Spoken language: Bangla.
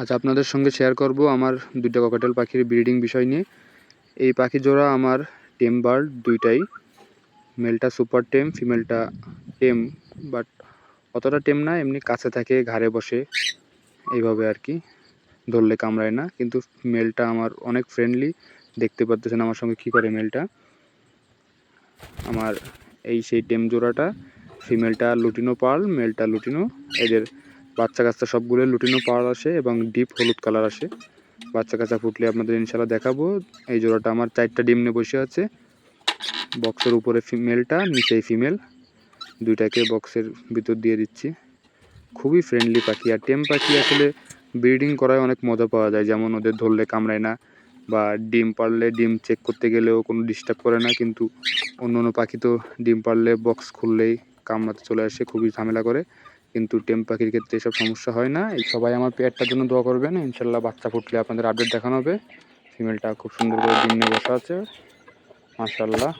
আজ আপনাদের সঙ্গে শেয়ার করব আমার দুইটা ককাটেল পাখির ব্রিডিং বিষয় নিয়ে। এই পাখি জোড়া আমার টেম বার্ড দুইটাই। মেলটা সুপার টেম ফিমেলটা টেম বাট অতটা টেম না, এমনি কাছে থাকে, ঘাড়ে বসে, এইভাবে আর কি। ধরলে কামড়ায় না, কিন্তু মেলটা আমার অনেক ফ্রেন্ডলি দেখতে পাচ্ছেন আমার সঙ্গে কী করে মেলটা আমার এই সেই টেম জোড়াটা ফিমেলটা লুটিনো পার্ল মেলটা লুটিনো। এদের বাচ্চা কাচ্চা সবগুলো লুটিনো পাওয়ার আসে এবং ডিপ হলুদ কালার আসে। বাচ্চা কাচ্চা ফুটলে আপনাদের ইনশাল্লাহ দেখাবো। এই জোড়াটা আমার চারটা ডিম নিয়ে বসে আছে। বক্সের উপরে ফিমেলটা, নিচেই ফিমেল। দুইটাকে বক্সের ভিতর দিয়ে দিচ্ছি। খুবই ফ্রেন্ডলি পাখি। আর টেম পাখি আসলে ব্রিডিং করায় অনেক মজা পাওয়া যায়। যেমন ওদের ধরলে কামড়ায় না বা ডিম পারলে ডিম চেক করতে গেলেও কোনো ডিস্টার্ব করে না। কিন্তু অন্য অন্য পাখি তো ডিম পারলে বক্স খুললেই কামড়াতে চলে আসে, খুবই ঝামেলা করে। কিন্তু টেম পাখির ক্ষেত্রে এসব সমস্যা হয় না। সবাই আমার পেয়ারটার জন্য দোয়া করবেন। ইনশাল্লাহ বাচ্চা ফুটলে আপনাদের আপডেট দেখানো হবে। ফিমেলটা খুব সুন্দর করে ডিম নিয়ে বসা আছে। মাশাল্লাহ